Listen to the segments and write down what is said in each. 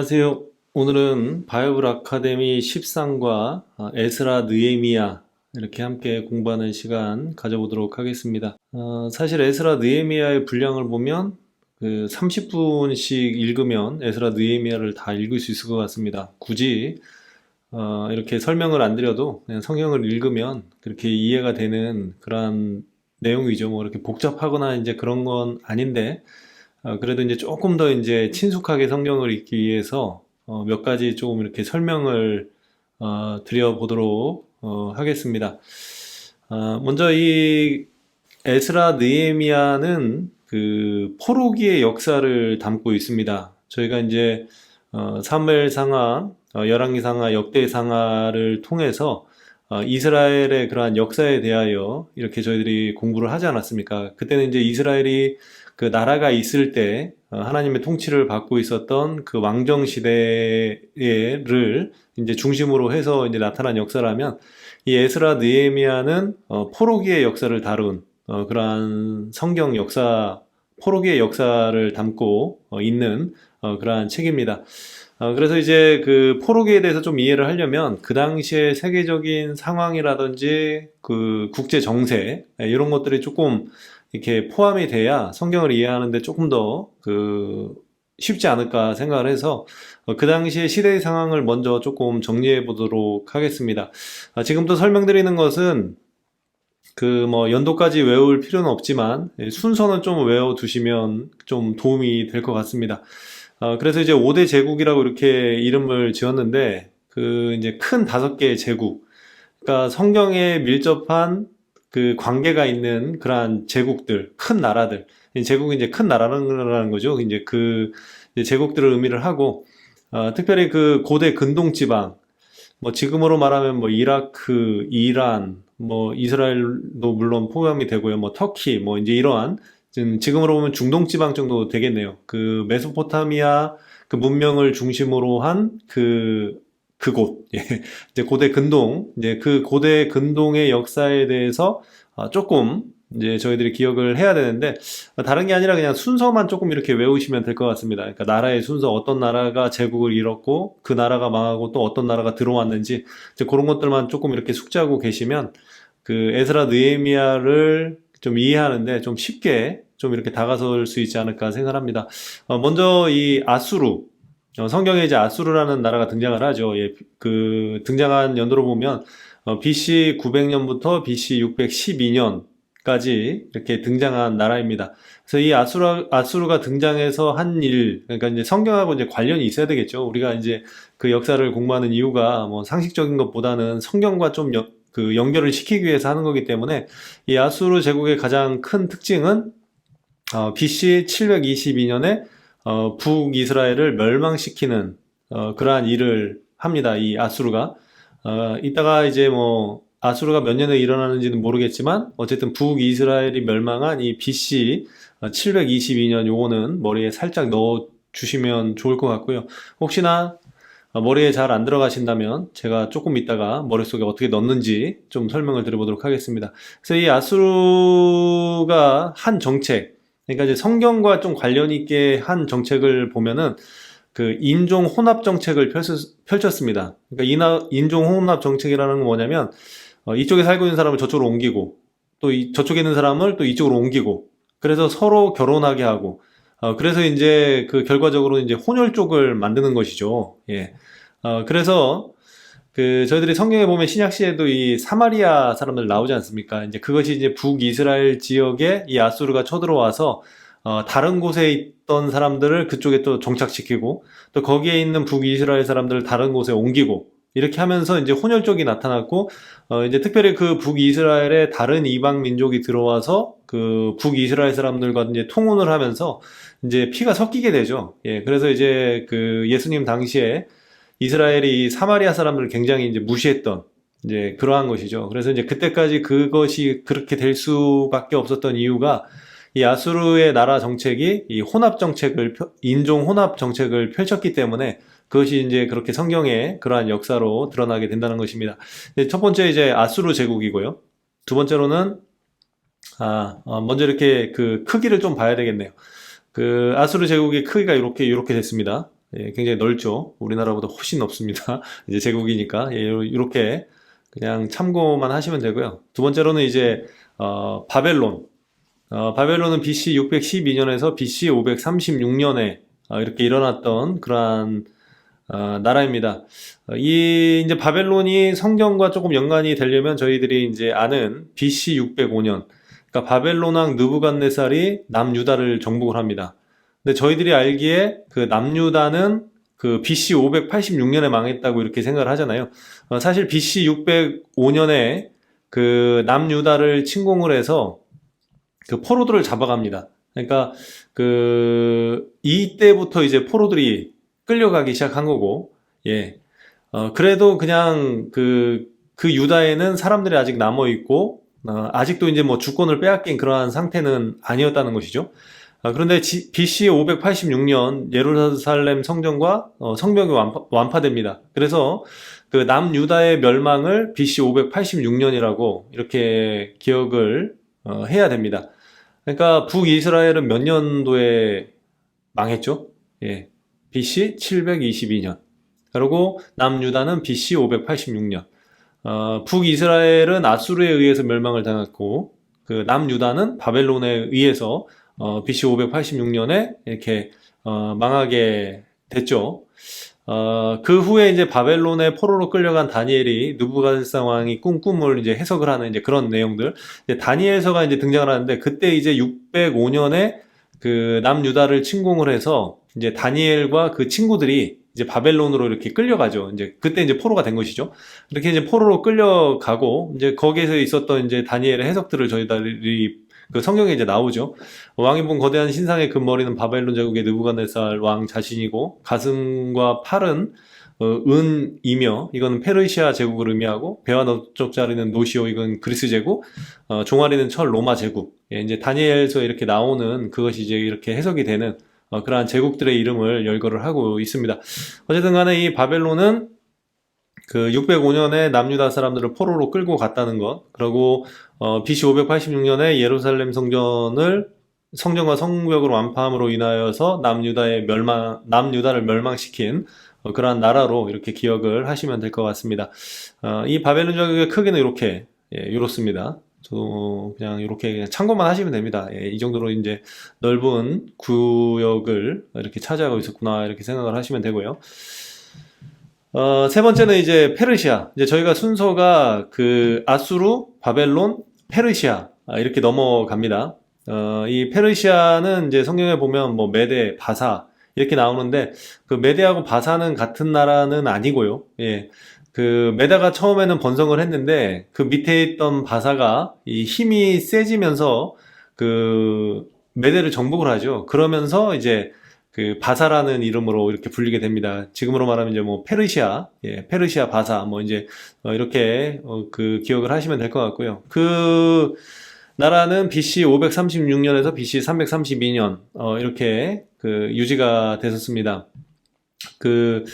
안녕하세요. 오늘은 바이블 아카데미 10상과 아, 에스라 느헤미야 이렇게 함께 공부하는 시간 가져보도록 하겠습니다. 어, 사실 에스라 느헤미야의 분량을 보면 그 30분씩 읽으면 에스라 느헤미야를 다 읽을 수 있을 것 같습니다. 굳이 어, 이렇게 설명을 안 드려도 그냥 성경을 읽으면 그렇게 이해가 되는 그런 내용이죠. 뭐 이렇게 복잡하거나 이제 그런 건 아닌데 어, 그래도 이제 조금 더 이제 친숙하게 성경을 읽기 위해서 어, 몇 가지 조금 이렇게 설명을 어, 드려보도록 어, 하겠습니다. 어, 먼저 이 에스라 느헤미야는 그 포로기의 역사를 담고 있습니다. 저희가 이제 어, 사무엘상하, 어, 열왕기상하, 역대상하를 통해서 어, 이스라엘의 그러한 역사에 대하여 이렇게 저희들이 공부를 하지 않았습니까? 그때는 이제 이스라엘이 그 나라가 있을 때 어, 하나님의 통치를 받고 있었던 그 왕정 시대를 이제 중심으로 해서 이제 나타난 역사라면 이 에스라 느헤미야는 어, 포로기의 역사를 다룬 어, 그러한 성경 역사 포로기의 역사를 담고 어, 있는 어, 그러한 책입니다. 어, 그래서 이제 그 포로기에 대해서 좀 이해를 하려면 그 당시의 세계적인 상황이라든지 그 국제 정세 예, 이런 것들이 조금 이렇게 포함이 돼야 성경을 이해하는데 조금 더 그 쉽지 않을까 생각을 해서 어, 그 당시의 시대의 상황을 먼저 조금 정리해 보도록 하겠습니다. 아, 지금부터 설명드리는 것은 그 뭐 연도까지 외울 필요는 없지만 예, 순서는 좀 외워 두시면 좀 도움이 될 것 같습니다. 어, 그래서 이제 5대 제국이라고 이렇게 이름을 지었는데 그 이제 큰 다섯 개의 제국 그러니까 성경에 밀접한 그 관계가 있는 그러한 제국들, 큰 나라들. 이 제국이 이제 큰 나라라는 거죠. 이제 그 이제 제국들을 의미를 하고, 어, 특별히 그 고대 근동 지방, 뭐 지금으로 말하면 뭐 이라크, 이란, 뭐 이스라엘도 물론 포함이 되고요. 뭐 터키, 뭐 이제 이러한 지금 지금으로 보면 중동 지방 정도 되겠네요. 그 메소포타미아 그 문명을 중심으로 한 그 그곳, 예. 이제 고대 근동, 이제 그 고대 근동의 역사에 대해서 아, 조금 이제 저희들이 기억을 해야 되는데 다른 게 아니라 그냥 순서만 조금 이렇게 외우시면 될 것 같습니다. 그러니까 나라의 순서, 어떤 나라가 제국을 잃었고 그 나라가 망하고 또 어떤 나라가 들어왔는지 이제 그런 것들만 조금 이렇게 숙지하고 계시면 그 에스라 느헤미야를 좀 이해하는데 좀 쉽게 좀 이렇게 다가설 수 있지 않을까 생각합니다. 어, 먼저 이 아수르 어, 성경에 이제 아수르라는 나라가 등장을 하죠. 예, 그 등장한 연도로 보면 어, BC 900년부터 BC 612년까지 이렇게 등장한 나라입니다. 그래서 이 아수르, 아수르가 등장해서 한 일, 그러니까 이제 성경하고 이제 관련이 있어야 되겠죠. 우리가 이제 그 역사를 공부하는 이유가 뭐 상식적인 것보다는 성경과 좀 연, 그 연결을 시키기 위해서 하는 거기 때문에 이 아수르 제국의 가장 큰 특징은 어, BC 722년에 어, 북이스라엘을 멸망시키는 어, 그러한 일을 합니다. 이 아수르가. 어, 이따가 이제 뭐 아수르가 몇 년에 일어나는지는 모르겠지만 어쨌든 북이스라엘이 멸망한 이 BC 722년 요거는 머리에 살짝 넣어 주시면 좋을 것 같고요. 혹시나 머리에 잘 안 들어가신다면 제가 조금 있다가 머릿속에 어떻게 넣는지 좀 설명을 드려보도록 하겠습니다. 그래서 이 아수르가 한 정책, 그러니까 이제 성경과 좀 관련 있게 한 정책을 보면은 그 인종 혼합 정책을 펼쳤, 습니다 그러니까 인종 혼합 정책이라는 건 뭐냐면 어, 이쪽에 살고 있는 사람을 저쪽으로 옮기고 또 이, 저쪽에 있는 사람을 또 이쪽으로 옮기고 그래서 서로 결혼하게 하고 어, 그래서 이제 그 결과적으로 이제 혼혈 쪽을 만드는 것이죠. 예. 어, 그래서 그 저희들이 성경에 보면 신약 시에도 이 사마리아 사람들 나오지 않습니까? 이제 그것이 이제 북이스라엘 지역에 이 아수르가 쳐들어와서 어, 다른 곳에 있던 사람들을 그쪽에 또 정착시키고 또 거기에 있는 북이스라엘 사람들을 다른 곳에 옮기고 이렇게 하면서 이제 혼혈 쪽이 나타났고 어, 이제 특별히 그 북이스라엘에 다른 이방 민족이 들어와서 그 북이스라엘 사람들과 이제 통혼을 하면서 이제 피가 섞이게 되죠. 예, 그래서 이제 그 예수님 당시에 이스라엘이 사마리아 사람들을 굉장히 이제 무시했던 이제 그러한 것이죠. 그래서 이제 그때까지 그것이 그렇게 될 수밖에 없었던 이유가 이 아수르의 나라 정책이 이 혼합 정책을 인종 혼합 정책을 펼쳤기 때문에 그것이 이제 그렇게 성경의 그러한 역사로 드러나게 된다는 것입니다. 첫 번째 이제 아수르 제국이고요. 두 번째로는 아 어, 먼저 이렇게 그 크기를 좀 봐야 되겠네요. 그 아수르 제국의 크기가 이렇게 이렇게 됐습니다. 예, 굉장히 넓죠. 우리나라보다 훨씬 넓습니다. 이제 제국이니까 예, 요- 이렇게 그냥 참고만 하시면 되고요. 두 번째로는 이제 어, 바벨론. 어, 바벨론은 BC 612년에서 BC 536년에 어, 이렇게 일어났던 그러한 어, 나라입니다. 어, 이 이제 바벨론이 성경과 조금 연관이 되려면 저희들이 이제 아는 BC 605년, 그러니까 바벨론 왕 느부갓네살이 남유다를 정복을 합니다. 근데 저희들이 알기에 그 남유다는 그 BC 586년에 망했다고 이렇게 생각을 하잖아요. 어, 사실 BC 605년에 그 남유다를 침공을 해서 그 포로들을 잡아갑니다. 그러니까 그 이때부터 이제 포로들이 끌려가기 시작한 거고, 예. 어, 그래도 그냥 그, 그 유다에는 사람들이 아직 남아 있고, 어, 아직도 이제 뭐 주권을 빼앗긴 그러한 상태는 아니었다는 것이죠. 아, 그런데 지- BC 586년 예루살렘 성전과 어, 성벽이 완파, 완파됩니다. 그래서 그 남유다의 멸망을 BC 586년이라고 이렇게 기억을 어, 해야 됩니다. 그러니까 북이스라엘은 몇 년도에 망했죠? 예. BC 722년. 그리고 남유다는 BC 586년. 어, 북이스라엘은 아수르에 의해서 멸망을 당했고, 그 남유다는 바벨론에 의해서 어, BC 586년에 이렇게 어, 망하게 됐죠. 어, 그 후에 이제 바벨론의 포로로 끌려간 다니엘이 느부갓네살 왕이 꾼 꿈을 이제 해석을 하는 이제 그런 내용들. 이제 다니엘서가 이제 등장을 하는데 그때 이제 605년에 그 남유다를 침공을 해서 이제 다니엘과 그 친구들이 이제 바벨론으로 이렇게 끌려가죠. 이제 그때 이제 포로가 된 것이죠. 이렇게 이제 포로로 끌려가고 이제 거기에서 있었던 이제 다니엘의 해석들을 저희들이 그 성경에 이제 나오죠. 왕이 본 거대한 신상의 금머리는 바벨론 제국의 느부갓네살 왕 자신이고 가슴과 팔은 어, 은이며 이거는 페르시아 제국을 의미하고 배와 넓적자리는 노시오 이건 그리스 제국 어, 종아리는 철 로마 제국 예, 이제 다니엘서 이렇게 나오는 그것이 이제 이렇게 해석이 되는 어, 그러한 제국들의 이름을 열거를 하고 있습니다. 어쨌든 간에 이 바벨론은 그 605년에 남유다 사람들을 포로로 끌고 갔다는 것 그리고 어, BC 586년에 예루살렘 성전을 성전과 성벽을 완파함으로 인하여서 남유다의 멸망, 남유다를 멸망시킨 어, 그러한 나라로 이렇게 기억을 하시면 될 것 같습니다. 어, 이 바벨론 제국의 크기는 이렇게 예, 이렇습니다. 저도 그냥 이렇게 그냥 참고만 하시면 됩니다. 예, 이 정도로 이제 넓은 구역을 이렇게 차지하고 있었구나 이렇게 생각을 하시면 되고요. 어, 세 번째는 이제 페르시아. 이제 저희가 순서가 그 아수르, 바벨론, 페르시아 아, 이렇게 넘어갑니다. 어, 이 페르시아는 이제 성경에 보면 뭐 메데, 바사 이렇게 나오는데 그 메데하고 바사는 같은 나라는 아니고요. 예. 그 메다가 처음에는 번성을 했는데 그 밑에 있던 바사가 이 힘이 세지면서 그 메데를 정복을 하죠. 그러면서 이제 그 바사라는 이름으로 이렇게 불리게 됩니다. 지금으로 말하면 이제 뭐 페르시아, 예, 페르시아 바사 뭐 이제 어, 이렇게 어, 그 기억을 하시면 될 것 같고요. 그 나라는 BC 536년에서 BC 332년 어, 이렇게 그 유지가 됐었습니다. 그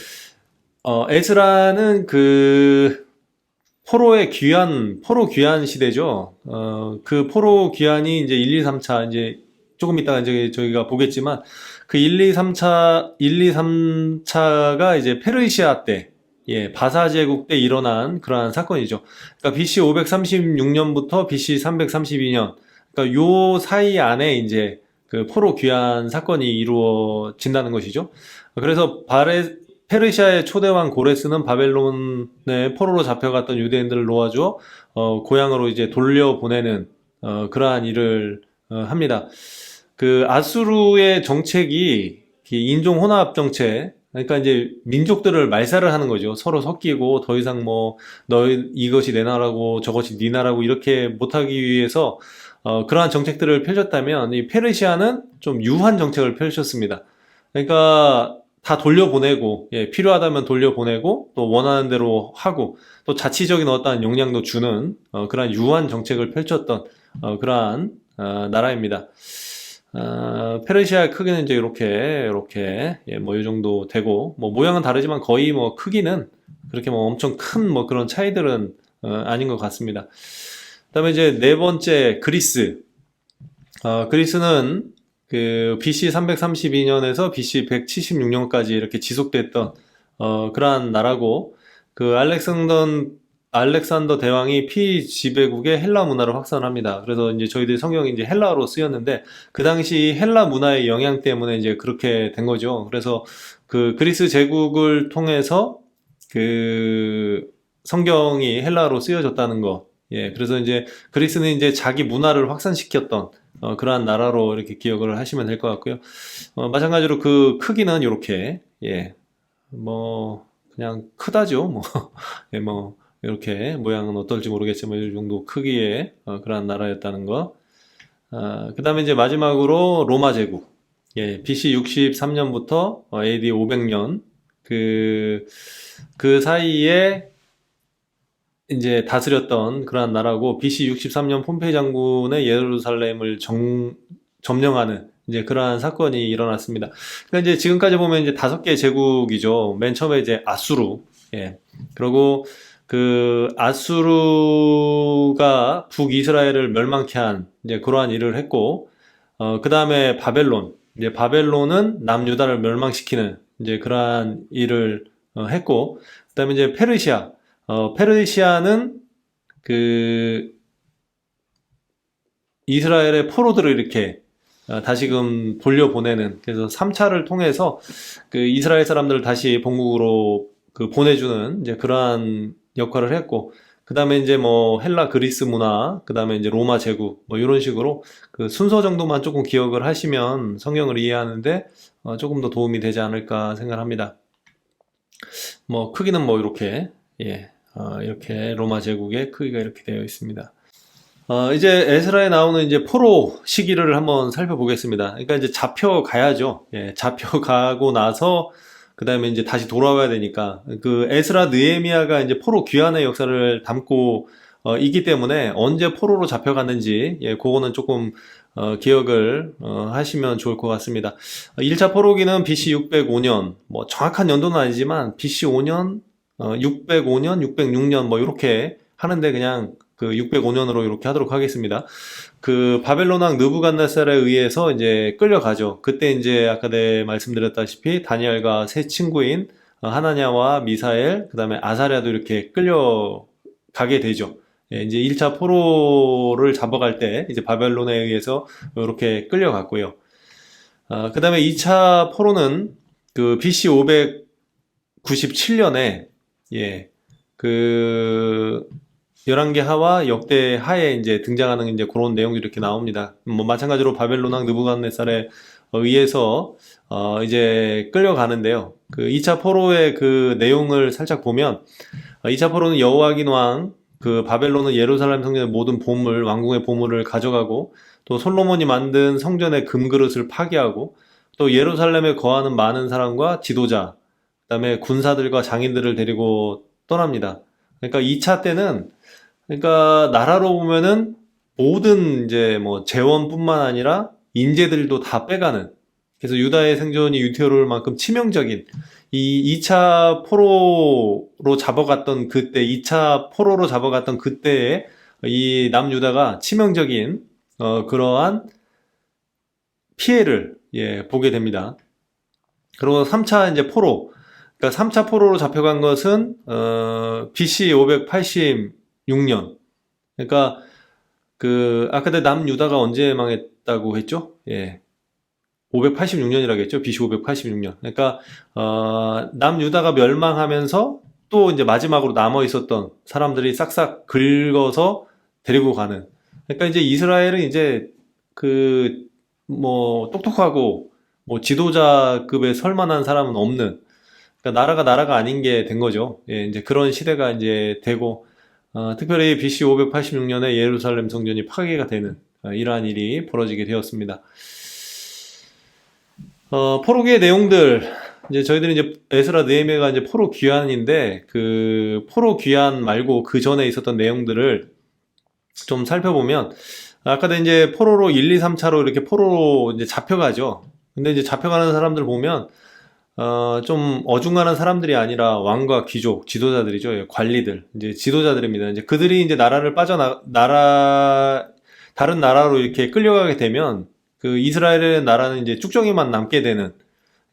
어, 에스라는 그 포로의 귀환, 포로 귀환 시대죠. 어, 그 포로 귀환이 이제 1, 2, 3차 이제 조금 이따가 이제 저희가 보겠지만 그 1, 2, 3차, 1, 2, 3차가 이제 페르시아 때, 예, 바사 제국 때 일어난 그러한 사건이죠. 그러니까 BC 536년부터 BC 332년, 그러니까 요 사이 안에 이제 그 포로 귀환 사건이 이루어진다는 것이죠. 그래서 바레, 페르시아의 초대왕 고레스는 바벨론의 포로로 잡혀갔던 유대인들을 놓아주어 어, 고향으로 이제 돌려보내는 어, 그러한 일을 어, 합니다. 그 아수르의 정책이 이 인종 혼합 정책, 그러니까 이제 민족들을 말살을 하는 거죠. 서로 섞이고 더 이상 뭐 너희 이것이 내 나라고 저것이 네 나라고 이렇게 못하기 위해서 어, 그러한 정책들을 펼쳤다면 이 페르시아는 좀 유한 정책을 펼쳤습니다. 그러니까 다 돌려보내고 예, 필요하다면 돌려보내고 또 원하는 대로 하고 또 자치적인 어떠한 영향도 주는 어, 그러한 유한 정책을 펼쳤던 어, 그러한 어, 나라입니다. 어, 페르시아의 크기는 이제 이렇게 이렇게 예, 뭐이 정도 되고 뭐 모양은 다르지만 거의 뭐 크기는 그렇게 뭐 엄청 큰 뭐 그런 차이들은 어, 아닌 것 같습니다. 그다음에 이제 네 번째 그리스. 어, 그리스는 그 BC 332년에서 BC 176년까지 이렇게 지속됐던 어, 그러한 나라고 그 알렉산더 알렉산더 대왕이 피지배국의 헬라 문화를 확산합니다. 그래서 이제 저희들이 성경이 이제 헬라어로 쓰였는데 그 당시 헬라 문화의 영향 때문에 이제 그렇게 된 거죠. 그래서 그 그리스 제국을 통해서 그 성경이 헬라어로 쓰여졌다는 거. 예, 그래서 이제 그리스는 이제 자기 문화를 확산시켰던 어, 그러한 나라로 이렇게 기억을 하시면 될 것 같고요. 어, 마찬가지로 그 크기는 이렇게 예, 뭐 그냥 크다죠. 뭐, 예, 뭐 이렇게 모양은 어떨지 모르겠지만 이 정도 크기의 어, 그러한 나라였다는 거. 아, 그다음에 이제 마지막으로 로마 제국. 예, BC 63년부터 어, AD 500년 그, 그 사이에 이제 다스렸던 그러한 나라고 BC 63년 폼페이 장군의 예루살렘을 정, 점령하는 이제 그러한 사건이 일어났습니다. 그러니까 이제 지금까지 보면 이제 다섯 개의 제국이죠. 맨 처음에 이제 아수르, 예. 그리고 그 아수르가 북이스라엘을 멸망케 한 이제 그러한 일을 했고, 어, 그 다음에 바벨론, 이제 바벨론은 남유다를 멸망시키는 이제 그러한 일을 어, 했고, 그 다음에 이제 페르시아, 어, 페르시아는 그 이스라엘의 포로들을 이렇게 어, 다시금 돌려보내는 그래서 3차를 통해서 그 이스라엘 사람들을 다시 본국으로 그 보내주는 이제 그러한 역할을 했고 그 다음에 이제 뭐 헬라 그리스 문화 그 다음에 이제 로마 제국 뭐 이런 식으로 그 순서 정도만 조금 기억을 하시면 성경을 이해하는데 어, 조금 더 도움이 되지 않을까 생각합니다. 뭐 크기는 뭐 이렇게 예 어, 이렇게 로마 제국의 크기가 이렇게 되어 있습니다. 어, 이제 에스라에 나오는 이제 포로 시기를 한번 살펴보겠습니다. 그러니까 이제 잡혀 가야죠. 예, 잡혀 가고 나서 그 다음에 이제 다시 돌아와야 되니까 그 에스라 느헤미야가 이제 포로 귀환의 역사를 담고 어, 있기 때문에 언제 포로로 잡혀갔는지 예, 그거는 조금 어, 기억을 어, 하시면 좋을 것 같습니다. 1차 포로기는 BC 605년, 뭐 정확한 연도는 아니지만 BC 5년, 어, 605년, 606년 뭐 이렇게 하는데 그냥 그 605년으로 이렇게 하도록 하겠습니다. 그 바벨론 왕 느부갓네살에 의해서 이제 끌려가죠. 그때 이제 아까 내 말씀드렸다시피 다니엘과 세 친구인 어, 하나냐와 미사엘, 그다음에 아사랴도 이렇게 끌려가게 되죠. 예, 이제 1차 포로를 잡아갈 때 이제 바벨론에 의해서 이렇게 끌려갔고요. 아, 그다음에 2차 포로는 그 BC 597년에 예, 그 열왕기 하와 역대 하에 이제 등장하는 이제 그런 내용들이 이렇게 나옵니다. 뭐 마찬가지로 바벨론 왕 느부갓네살에 의해서 어 이제 끌려가는데요. 그 2차 포로의 그 내용을 살짝 보면 2차 포로는 여호와긴 왕, 그 바벨론은 예루살렘 성전의 모든 보물, 왕궁의 보물을 가져가고 또 솔로몬이 만든 성전의 금그릇을 파괴하고 또 예루살렘에 거하는 많은 사람과 지도자, 그다음에 군사들과 장인들을 데리고 떠납니다. 그러니까 2차 때는 그러니까 나라로 보면은 모든 이제 뭐 재원뿐만 아니라 인재들도 다 빼가는 그래서 유다의 생존이 유태로울 만큼 치명적인 이 2차 포로로 잡아갔던 그때 2차 포로로 잡아갔던 그때에 이 남유다가 치명적인 어 그러한 피해를 예 보게 됩니다. 그리고 3차 이제 포로 그러니까 3차 포로로 잡혀간 것은 어 BC 586년 그러니까 그 아까 내 남유다가 언제 망했다고 했죠? 예. 586년이라고 했죠. BC 586년. 그러니까 어, 남 유다가 멸망하면서 또 이제 마지막으로 남아 있었던 사람들이 싹싹 긁어서 데리고 가는. 그러니까 이제 이스라엘은 이제 그 뭐 똑똑하고 뭐 지도자급에 설만한 사람은 없는. 그러니까 나라가 나라가 아닌 게 된 거죠. 예, 이제 그런 시대가 이제 되고 어, 특별히 BC 586년에 예루살렘 성전이 파괴가 되는 어, 이러한 일이 벌어지게 되었습니다. 어, 포로기의 내용들 이제 저희들이 이제 에스라 느헤미야가 이제 포로 귀환인데 그 포로 귀환 말고 그 전에 있었던 내용들을 좀 살펴보면 아까 이제 포로로 1, 2, 3차로 이렇게 포로로 이제 잡혀가죠. 근데 이제 잡혀가는 사람들 보면 어, 좀 어중간한 사람들이 아니라 왕과 귀족, 지도자들이죠. 예, 관리들, 이제 지도자들입니다. 이제 그들이 이제 나라를 빠져나, 나라, 다른 나라로 이렇게 끌려가게 되면 그 이스라엘의 나라는 이제 쭉정이만 남게 되는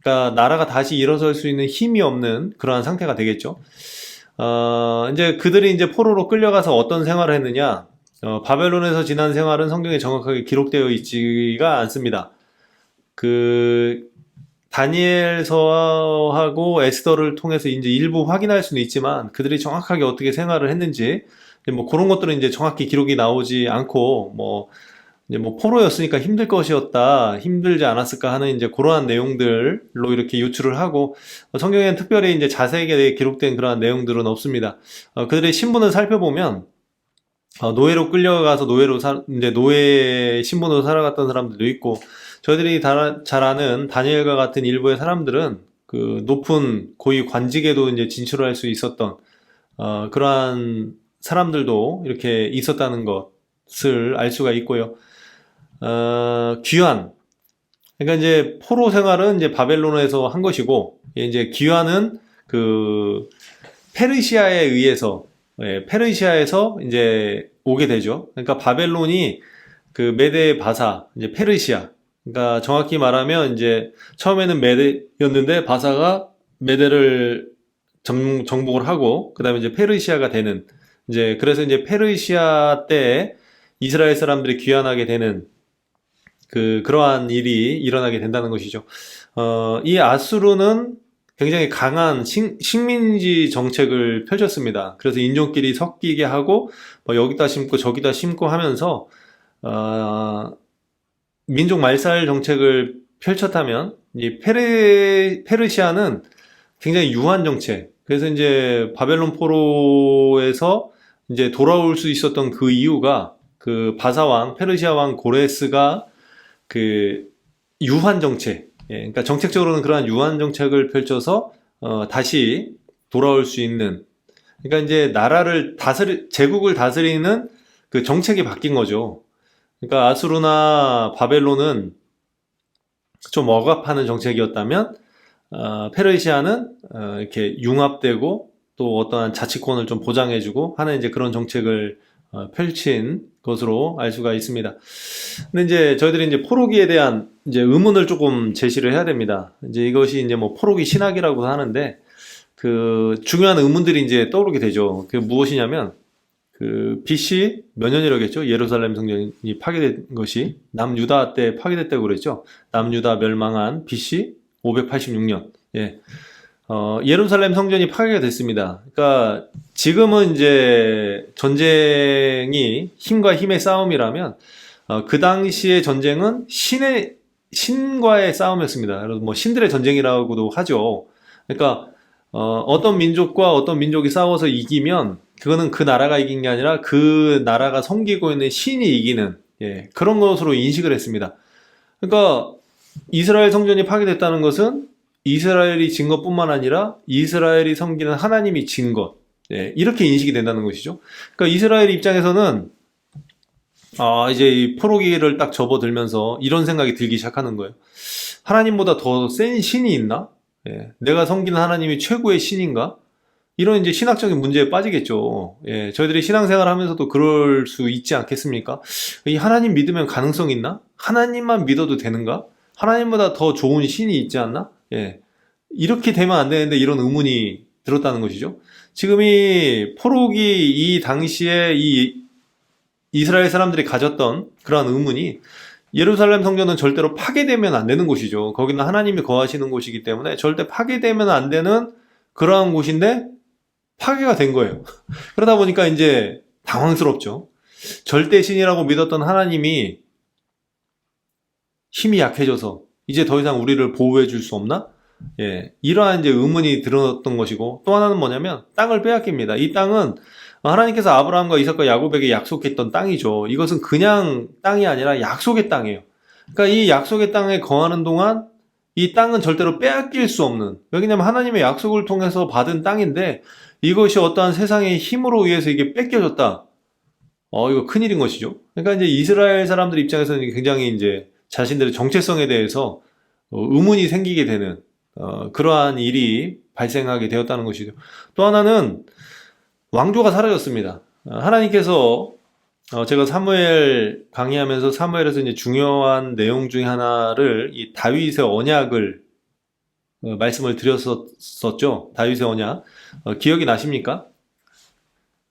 그러니까 나라가 다시 일어설 수 있는 힘이 없는 그러한 상태가 되겠죠. 어, 이제 그들이 이제 포로로 끌려가서 어떤 생활을 했느냐? 어, 바벨론에서 지난 생활은 성경에 정확하게 기록되어 있지가 않습니다. 그 다니엘서하고 에스더를 통해서 이제 일부 확인할 수는 있지만 그들이 정확하게 어떻게 생활을 했는지 뭐 그런 것들은 이제 정확히 기록이 나오지 않고 뭐 이제 뭐 포로였으니까 힘들 것이었다, 힘들지 않았을까 하는 이제 그러한 내용들로 이렇게 유출을 하고 어, 성경에는 특별히 이제 자세하게 기록된 그러한 내용들은 없습니다. 어, 그들의 신분을 살펴보면 어, 노예로 끌려가서 노예로 살, 이제 노예 신분으로 살아갔던 사람들도 있고 저희들이 다- 잘 아는 다니엘과 같은 일부의 사람들은 그 높은 고위 관직에도 이제 진출할 수 있었던 어, 그러한 사람들도 이렇게 있었다는 것을 알 수가 있고요. 어, 귀환. 그러니까 이제 포로 생활은 이제 바벨론에서 한 것이고 이제 귀환은 그 페르시아에 의해서 예, 페르시아에서 이제 오게 되죠. 그러니까 바벨론이 그 메데 바사 이제 페르시아. 그러니까 정확히 말하면 이제 처음에는 메데였는데 바사가 메데를 정, 정복을 하고 그다음에 이제 페르시아가 되는 이제 그래서 이제 페르시아 때 이스라엘 사람들이 귀환하게 되는 그 그러한 일이 일어나게 된다는 것이죠. 어, 이 아수르는 굉장히 강한 식, 식민지 정책을 펼쳤습니다. 그래서 인종끼리 섞이게 하고 뭐 여기다 심고 저기다 심고 하면서 어, 민족 말살 정책을 펼쳤다면 이 페르 페르시아는 굉장히 유한 정책. 그래서 이제 바벨론 포로에서 이제 돌아올 수 있었던 그 이유가 그 바사 왕 페르시아 왕 고레스가 그 유한 정책, 예, 그러니까 정책적으로는 그러한 유한 정책을 펼쳐서 어, 다시 돌아올 수 있는, 그러니까 이제 나라를 다스리, 제국을 다스리는 그 정책이 바뀐 거죠. 그러니까 아수르나 바벨론은 좀 억압하는 정책이었다면 어, 페르시아는 어, 이렇게 융합되고 또 어떠한 자치권을 좀 보장해주고 하는 이제 그런 정책을 어, 펼친 것으로 알 수가 있습니다. 근데 이제 저희들이 이제 포로기에 대한 이제 의문을 조금 제시를 해야 됩니다. 이제 이것이 이제 뭐 포로기 신학이라고 하는데 그 중요한 의문들이 이제 떠오르게 되죠. 그 무엇이냐면 그 BC 몇 년이라겠죠? 예루살렘 성전이 파괴된 것이 남유다 때 파괴됐다고 그랬죠. 남유다 멸망한 BC 586년. 예. 어, 예루살렘 성전이 파괴가 됐습니다. 그러니까 지금은 이제 전쟁이 힘과 힘의 싸움이라면 어, 그 당시의 전쟁은 신의 신과의 싸움이었습니다. 그래서 뭐 신들의 전쟁이라고도 하죠. 그러니까 어, 어떤 민족과 어떤 민족이 싸워서 이기면 그거는 그 나라가 이긴 게 아니라 그 나라가 섬기고 있는 신이 이기는 예, 그런 것으로 인식을 했습니다. 그러니까 이스라엘 성전이 파괴됐다는 것은 이스라엘이 진 것뿐만 아니라 이스라엘이 섬기는 하나님이 진 것. 예, 이렇게 인식이 된다는 것이죠. 그러니까 이스라엘 입장에서는 아, 이제 이 포로기를 딱 접어들면서 이런 생각이 들기 시작하는 거예요. 하나님보다 더 센 신이 있나? 예, 내가 섬기는 하나님이 최고의 신인가? 이런 이제 신학적인 문제에 빠지겠죠. 예, 저희들이 신앙생활 하면서도 그럴 수 있지 않겠습니까? 이 하나님 믿으면 가능성 있나? 하나님만 믿어도 되는가? 하나님보다 더 좋은 신이 있지 않나? 예. 이렇게 되면 안 되는데 이런 의문이 들었다는 것이죠. 지금 이 포로기 이 당시에 이 이스라엘 사람들이 가졌던 그러한 의문이 예루살렘 성전은 절대로 파괴되면 안 되는 곳이죠. 거기는 하나님이 거하시는 곳이기 때문에 절대 파괴되면 안 되는 그러한 곳인데 파괴가 된 거예요. 그러다 보니까 이제 당황스럽죠. 절대 신이라고 믿었던 하나님이 힘이 약해져서 이제 더 이상 우리를 보호해 줄 수 없나? 예, 이러한 이제 의문이 들었던 것이고 또 하나는 뭐냐면 땅을 빼앗깁니다. 이 땅은 하나님께서 아브라함과 이삭과 야곱에게 약속했던 땅이죠. 이것은 그냥 땅이 아니라 약속의 땅이에요. 그러니까 이 약속의 땅에 거하는 동안 이 땅은 절대로 빼앗길 수 없는 왜냐면 하나님의 약속을 통해서 받은 땅인데 이것이 어떠한 세상의 힘으로 의해서 이게 뺏겨졌다. 어, 이거 큰일인 것이죠. 그러니까 이제 이스라엘 사람들 입장에서는 굉장히 이제 자신들의 정체성에 대해서 어, 의문이 생기게 되는 어, 그러한 일이 발생하게 되었다는 것이죠. 또 하나는 왕조가 사라졌습니다. 어, 하나님께서 어, 제가 사무엘 강의하면서 사무엘에서 이제 중요한 내용 중에 하나를 이 다윗의 언약을 어, 말씀을 드렸었죠. 다윗의 언약. 어, 기억이 나십니까?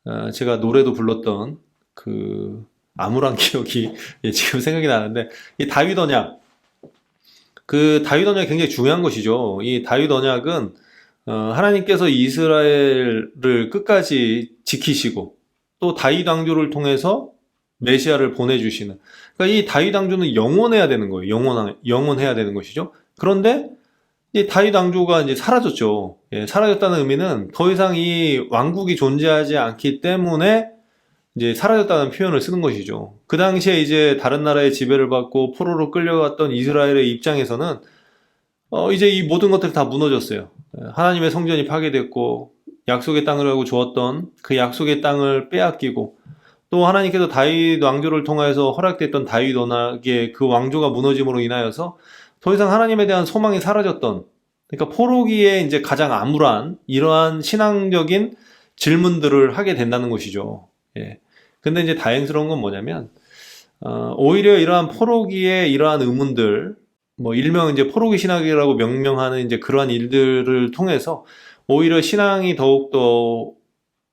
어, 제가 노래도 불렀던 그 암울한 기억이 예, 지금 생각이 나는데 이 다윗 언약 그 다윗 언약이 굉장히 중요한 것이죠. 이 다윗 언약은 어, 하나님께서 이스라엘을 끝까지 지키시고 또 다윗 왕조를 통해서 메시아를 보내주시는 그러니까 이 다윗 왕조는 영원해야 되는 거예요. 영원 영원해야 되는 것이죠. 그런데 이 다윗 왕조가 이제 사라졌죠. 예, 사라졌다는 의미는 더 이상 이 왕국이 존재하지 않기 때문에 이제 사라졌다는 표현을 쓰는 것이죠. 그 당시에 이제 다른 나라의 지배를 받고 포로로 끌려갔던 이스라엘의 입장에서는 어, 이제 이 모든 것들이 다 무너졌어요. 예, 하나님의 성전이 파괴됐고 약속의 땅을 하고 주었던 그 약속의 땅을 빼앗기고 또 하나님께서 다윗 왕조를 통하여서 허락됐던 다윗 언약의 그 왕조가 무너짐으로 인하여서 더 이상 하나님에 대한 소망이 사라졌던 그러니까 포로기에 이제 가장 암울한 이러한 신앙적인 질문들을 하게 된다는 것이죠. 예. 근데 이제 다행스러운 건 뭐냐면 어, 오히려 이러한 포로기의 이러한 의문들 뭐 일명 이제 포로기 신학이라고 명명하는 이제 그러한 일들을 통해서 오히려 신앙이 더욱 더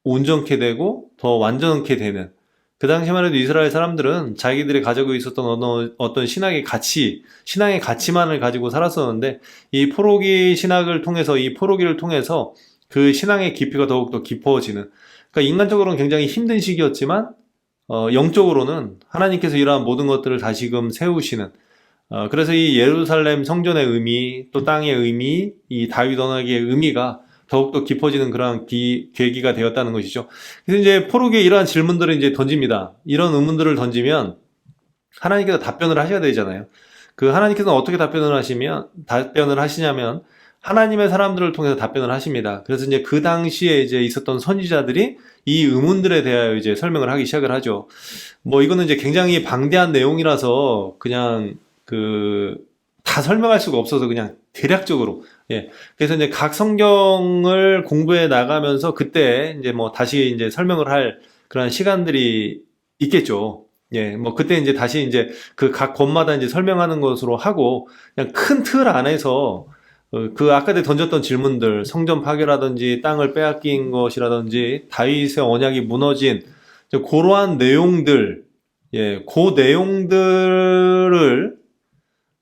온전케 되고 더 완전케 되는 그 당시만 해도 이스라엘 사람들은 자기들이 가지고 있었던 어떤, 어떤 신학의 가치, 신앙의 가치만을 가지고 살았었는데 이 포로기 신학을 통해서 이 포로기를 통해서 그 신앙의 깊이가 더욱더 깊어지는 그러니까 인간적으로는 굉장히 힘든 시기였지만 어, 영적으로는 하나님께서 이러한 모든 것들을 다시금 세우시는 어, 그래서 이 예루살렘 성전의 의미 또 땅의 의미 이 다윗 언약의 의미가 더욱더 깊어지는 그러한 기, 계기가 되었다는 것이죠. 그래서 이제 포로기에 이러한 질문들을 이제 던집니다. 이런 의문들을 던지면 하나님께서 답변을 하셔야 되잖아요. 그 하나님께서는 어떻게 답변을 하시면 답변을 하시냐면 하나님의 사람들을 통해서 답변을 하십니다. 그래서 이제 그 당시에 이제 있었던 선지자들이 이 의문들에 대하여 이제 설명을 하기 시작을 하죠. 뭐 이거는 이제 굉장히 방대한 내용이라서 그냥 그 다 설명할 수가 없어서 그냥 대략적으로 예. 그래서 이제 각 성경을 공부해 나가면서 그때 이제 뭐 다시 이제 설명을 할 그런 시간들이 있겠죠. 예, 뭐 그때 이제 다시 이제 그 각 권마다 이제 설명하는 것으로 하고 그냥 큰 틀 안에서 어, 그 아까 던졌던 질문들 성전 파괴라든지 땅을 빼앗긴 것이라든지 다윗의 언약이 무너진 그러한 내용들 예, 그 내용들을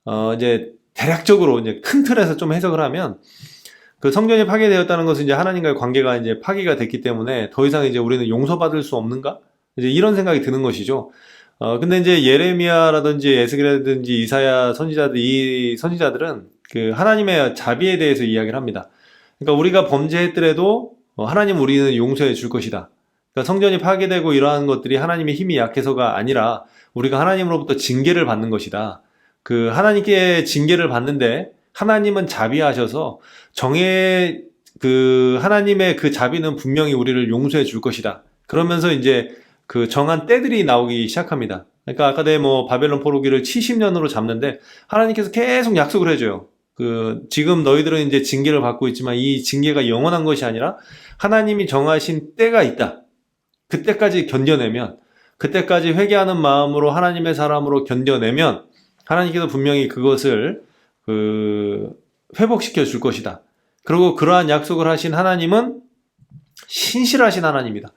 어 이제 대략적으로 이제 큰 틀에서 좀 해석을 하면 그 성전이 파괴되었다는 것은 이제 하나님과의 관계가 이제 파괴가 됐기 때문에 더 이상 이제 우리는 용서받을 수 없는가? 이제 이런 생각이 드는 것이죠. 어, 근데 이제 예레미야라든지 에스겔이라든지 이사야 선지자들, 이 선지자들은 그 하나님의 자비에 대해서 이야기를 합니다. 그러니까 우리가 범죄했더라도 어, 하나님 우리는 용서해 줄 것이다. 그러니까 성전이 파괴되고 이러한 것들이 하나님의 힘이 약해서가 아니라 우리가 하나님으로부터 징계를 받는 것이다. 그 하나님께 징계를 받는데 하나님은 자비하셔서 정의 그 하나님의 그 자비는 분명히 우리를 용서해 줄 것이다. 그러면서 이제 그 정한 때들이 나오기 시작합니다. 그러니까 아까 내뭐 바벨론 포로기를 70년으로 잡는데 하나님께서 계속 약속을 해줘요. 그 지금 너희들은 이제 징계를 받고 있지만 이 징계가 영원한 것이 아니라 하나님이 정하신 때가 있다. 그때까지 견뎌내면 그때까지 회개하는 마음으로 하나님의 사람으로 견뎌내면 하나님께서 분명히 그것을 그 회복시켜 줄 것이다. 그리고 그러한 약속을 하신 하나님은 신실하신 하나님이다.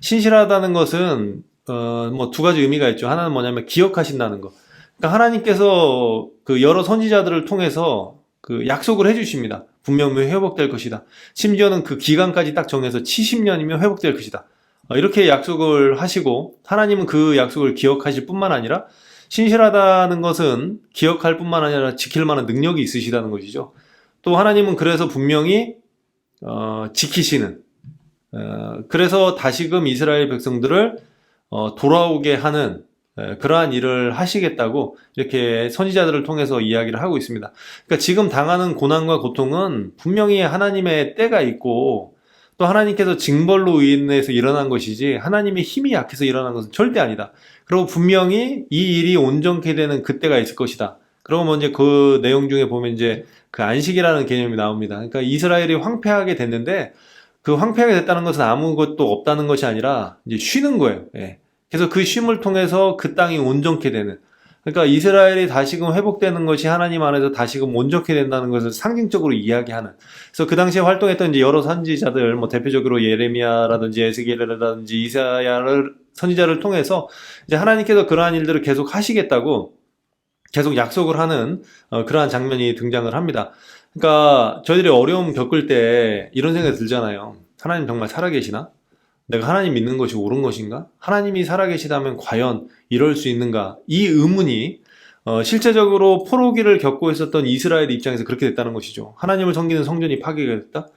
신실하다는 것은 어 뭐 두 가지 의미가 있죠. 하나는 뭐냐면 기억하신다는 거. 그러니까 하나님께서 그 여러 선지자들을 통해서 그 약속을 해 주십니다. 분명히 회복될 것이다. 심지어는 그 기간까지 딱 정해서 70년이면 회복될 것이다. 어, 이렇게 약속을 하시고 하나님은 그 약속을 기억하실 뿐만 아니라 신실하다는 것은 기억할 뿐만 아니라 지킬 만한 능력이 있으시다는 것이죠. 또 하나님은 그래서 분명히 어, 지키시는 어, 그래서 다시금 이스라엘 백성들을 어, 돌아오게 하는 에, 그러한 일을 하시겠다고 이렇게 선지자들을 통해서 이야기를 하고 있습니다. 그러니까 지금 당하는 고난과 고통은 분명히 하나님의 때가 있고 또 하나님께서 징벌로 인해서 일어난 것이지 하나님의 힘이 약해서 일어난 것은 절대 아니다. 그리고 분명히 이 일이 온전케 되는 그때가 있을 것이다. 그러고 뭐 이제 그 내용 중에 보면 이제 그 안식이라는 개념이 나옵니다. 그러니까 이스라엘이 황폐하게 됐는데 그 황폐하게 됐다는 것은 아무것도 없다는 것이 아니라 이제 쉬는 거예요. 예. 그래서 그 쉼을 통해서 그 땅이 온전케 되는. 그러니까 이스라엘이 다시금 회복되는 것이 하나님 안에서 다시금 온전케 된다는 것을 상징적으로 이야기하는. 그래서 그 당시에 활동했던 이제 여러 선지자들, 뭐 대표적으로 예레미야라든지 에스겔이라든지 이사야를 선지자를 통해서 이제 하나님께서 그러한 일들을 계속 하시겠다고 계속 약속을 하는 어, 그러한 장면이 등장을 합니다. 그러니까 저희들이 어려움 겪을 때 이런 생각이 들잖아요. 하나님 정말 살아계시나? 내가 하나님 믿는 것이 옳은 것인가? 하나님이 살아계시다면 과연 이럴 수 있는가? 이 의문이 어, 실제적으로 포로기를 겪고 있었던 이스라엘 입장에서 그렇게 됐다는 것이죠. 하나님을 섬기는 성전이 파괴가 됐다.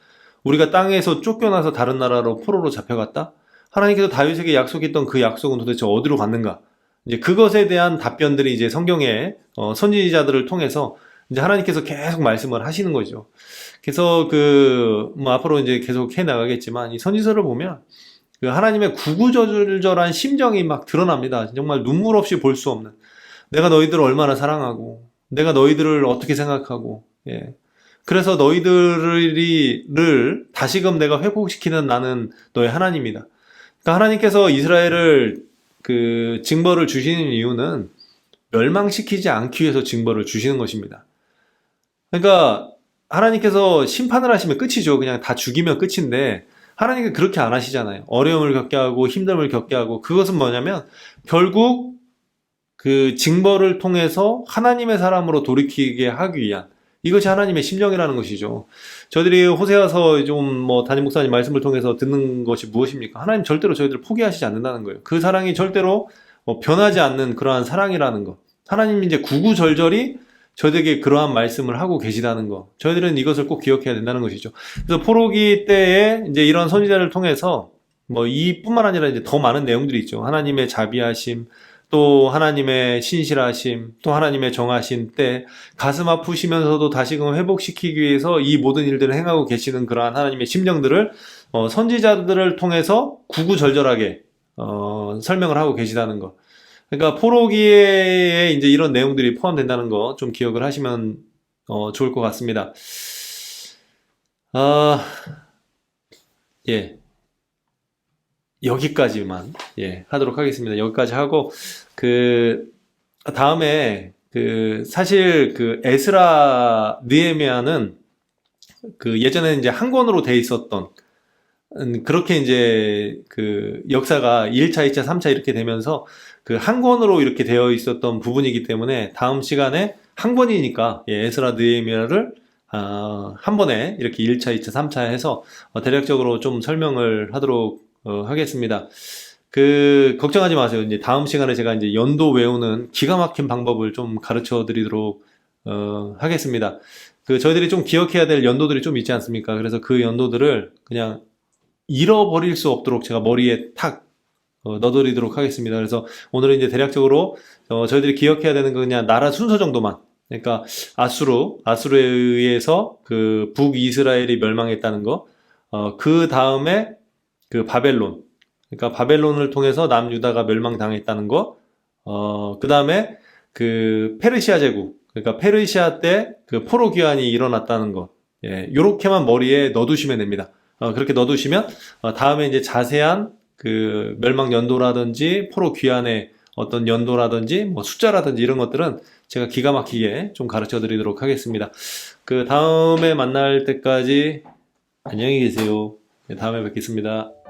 우리가 땅에서 쫓겨나서 다른 나라로 포로로 잡혀갔다. 하나님께서 다윗에게 약속했던 그 약속은 도대체 어디로 갔는가? 이제 그것에 대한 답변들이 이제 성경의 어, 선지자들을 통해서 이제 하나님께서 계속 말씀을 하시는 거죠. 그래서 그, 뭐 앞으로 이제 계속 해 나가겠지만 이 선지서를 보면 그 하나님의 구구절절한 심정이 막 드러납니다. 정말 눈물 없이 볼 수 없는. 내가 너희들을 얼마나 사랑하고, 내가 너희들을 어떻게 생각하고, 예. 그래서 너희들을 다시금 내가 회복시키는 나는 너의 하나님이다. 그러니까 하나님께서 이스라엘을 그 징벌을 주시는 이유는 멸망시키지 않기 위해서 징벌을 주시는 것입니다. 그러니까 하나님께서 심판을 하시면 끝이죠. 그냥 다 죽이면 끝인데 하나님은 그렇게 안 하시잖아요. 어려움을 겪게 하고 힘듦을 겪게 하고 그것은 뭐냐면 결국 그 징벌을 통해서 하나님의 사람으로 돌이키게 하기 위한 이것이 하나님의 심정이라는 것이죠. 저희들이 호세아서 좀 뭐 담임 목사님 말씀을 통해서 듣는 것이 무엇입니까? 하나님 절대로 저희들을 포기하시지 않는다는 거예요. 그 사랑이 절대로 뭐 변하지 않는 그러한 사랑이라는 것. 하나님이 이제 구구절절히 저희들에게 그러한 말씀을 하고 계시다는 거. 저희들은 이것을 꼭 기억해야 된다는 것이죠. 그래서 포로기 때에 이제 이런 선지자를 통해서 뭐 이뿐만 아니라 이제 더 많은 내용들이 있죠. 하나님의 자비하심, 또 하나님의 신실하심, 또 하나님의 정하신 때 가슴 아프시면서도 다시금 회복시키기 위해서 이 모든 일들을 행하고 계시는 그러한 하나님의 심정들을 어, 선지자들을 통해서 구구절절하게 어, 설명을 하고 계시다는 것. 그러니까 포로기에 이제 이런 내용들이 포함된다는 거 좀 기억을 하시면 어, 좋을 것 같습니다. 아, 예. 여기까지만 예, 하도록 하겠습니다. 여기까지 하고 그 다음에 그 사실 그 에스라 느헤미야는 그 예전에 이제 한 권으로 돼 있었던 음, 그렇게 이제 그 역사가 1차, 2차, 3차 이렇게 되면서 그 한 권으로 이렇게 되어 있었던 부분이기 때문에 다음 시간에 한 권이니까 예, 에스라 느헤미야를 아, 한 번에 이렇게 1차, 2차, 3차 해서 어, 대략적으로 좀 설명을 하도록 어, 하겠습니다. 그 걱정하지 마세요. 이제 다음 시간에 제가 이제 연도 외우는 기가 막힌 방법을 좀 가르쳐 드리도록 어, 하겠습니다. 그 저희들이 좀 기억해야 될 연도들이 좀 있지 않습니까? 그래서 그 연도들을 그냥 잃어버릴 수 없도록 제가 머리에 탁 어, 넣어드리도록 하겠습니다. 그래서 오늘은 이제 대략적으로 어, 저희들이 기억해야 되는 건 그냥 나라 순서 정도만. 그러니까 아수르, 아수르에 의해서 그 북이스라엘이 멸망했다는 거. 어, 그 다음에 그 바벨론. 그러니까 바벨론을 통해서 남유다가 멸망당했다는 거. 어, 그 다음에 그 페르시아 제국. 그러니까 페르시아 때 그 포로 귀환이 일어났다는 거. 예, 요렇게만 머리에 넣어두시면 됩니다. 어, 그렇게 넣어두시면 어, 다음에 이제 자세한 그 멸망 연도라든지 포로 귀환의 어떤 연도라든지 뭐 숫자라든지 이런 것들은 제가 기가 막히게 좀 가르쳐 드리도록 하겠습니다. 그 다음에 만날 때까지 안녕히 계세요. 네, 다음에 뵙겠습니다.